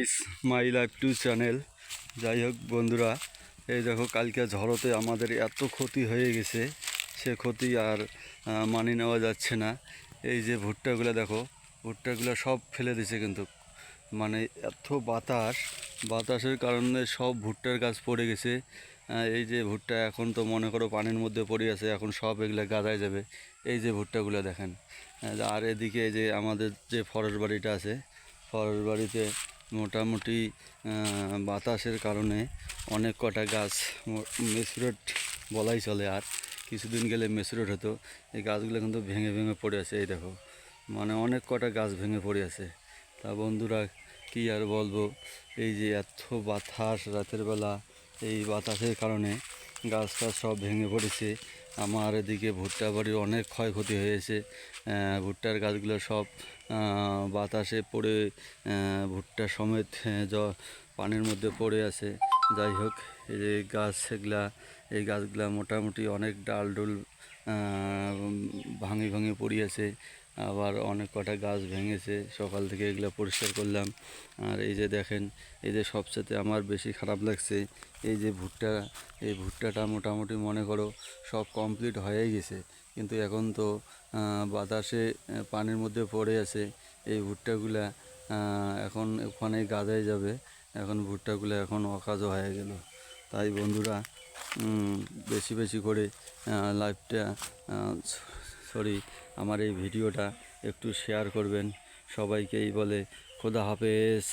Is my life two channel যাই হোক বন্ধুরা, এই দেখো কালকে ঝড়তে আমাদের এত ক্ষতি হয়ে গেছে, সে ক্ষতি আর মানিয়ে নেওয়া যাচ্ছে না। এই যে ভুট্টাগুলো দেখো, ভুট্টাগুলো সব ফেলে দিছে কিন্তু। মানে এত বাতাস, বাতাসের কারণে সব ভুট্টার গাছ পড়ে গেছে। এই যে ভুট্টা এখন তো মনে করো পানির মধ্যে পড়ে আছে, এখন সব এগুলো গাদায় যাবে। এই যে ভুট্টাগুলো দেখেন। আর এদিকে যে আমাদের যে ফরের বাড়িটা আছে ফরের বাড়িতে মোটামুটি বাতাসের কারণে অনেক কটা গাছ মেসুরেট বলাই চলে। আর কিছুদিন গেলে মেসুরেট হতো। এই গাছগুলো কিন্তু ভেঙে ভেঙে পড়ে আছে, এই দেখো। মানে অনেক কটা গাছ ভেঙে পড়ে আছে। তা বন্ধুরা, কি আর বলব? এই যে এত বাতাস রাতের বেলা, এই বাতাসের কারণে গাছ টাছ সব ভেঙে পড়েছে। আমার এদিকে ভুট্টা বাড়ির অনেক ক্ষয়ক্ষতি হয়েছে। ভুট্টার গাছগুলো সব বাতাসে পড়ে ভুট্টা সমেত পানির মধ্যে পড়ে আছে। যাই হোক, এই গাছ এগুলা এই গাছগুলা মোটামুটি অনেক ডাল ডুল ভাঙে ভাঙে পড়িয়েছে আবার অনেক কটা গাছ ভেঙেছে, সকাল থেকে এগুলো পরিষ্কার করলাম। আর এই যে দেখেন, এই যে সবচেয়ে আমার বেশি খারাপ লাগছে, এই যে ভুট্টা, এই ভুট্টাটা মোটামুটি মনে করো সব কমপ্লিট হয়েই গেছে। কিন্তু এখন তো বাতাসে পানির মধ্যে পড়ে আছে। এই ভুট্টাগুলা এখন ওখানে গাদায় যাবে। এখন ভুট্টাগুলো এখন অকাজও হয়ে গেল। তাই বন্ধুরা বেশি বেশি করে লাইভটা সরি আমার এই ভিডিওটা একটু শেয়ার করবেন। সবাইকেই বলে খোদা হাফেজ।